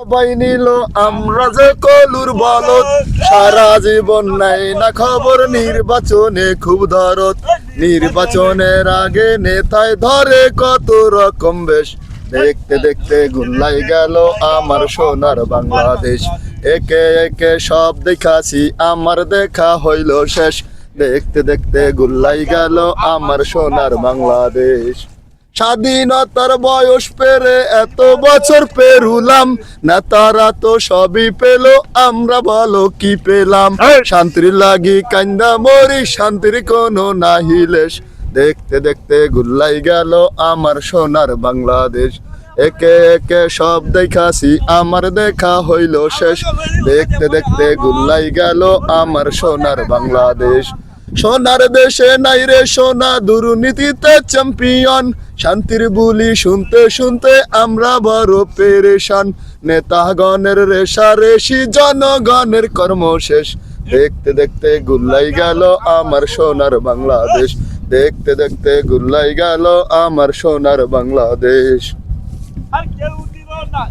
সবাই নিল, আমরা যে কলুর বলত সারা জীবন নাই না খবর, নির্বাচনে খুব ধরত নির্বাচনের আগে নেতায় ধরে কত রকম বেশ। দেখতে দেখতে গুল্লাই গেল আমার সোনার বাংলাদেশ। একে একে সব দেখাছি, আমার দেখা হইল শেষ। দেখতে দেখতে গুল্লাই গেল আমার সোনার বাংলাদেশ। স্বাধীনতার বয়স পেরে এত বছর পেরুলাম। নেতারা তো সবই পেল আমরা বলো কি পেলাম। শান্তির লাগি কান্দা মরি শান্তির কোনো নাহিলেশ দেখতে দেখতে গুল্লাই গেল আমার সোনার বাংলাদেশ। একে একে সব দেখাছি আমার দেখা হইল শেষ। দেখতে দেখতে গুল্লাই গেল আমার সোনার বাংলাদেশ। সোনার দেশে নাই রে সোনা, দুর্নীতিতে চ্যাম্পিয়ন শান্তির বুলি শুনতে শুনতে আমরা বড় পেরেশান। নেতাগণের রেশা রেশি, জনগণের কর্ম শেষ দেখতে দেখতে গুল্লাই গেল আমার সোনার বাংলাদেশ। দেখতে দেখতে গুল্লাই গেল আমার সোনার বাংলাদেশ। আর কেউ না।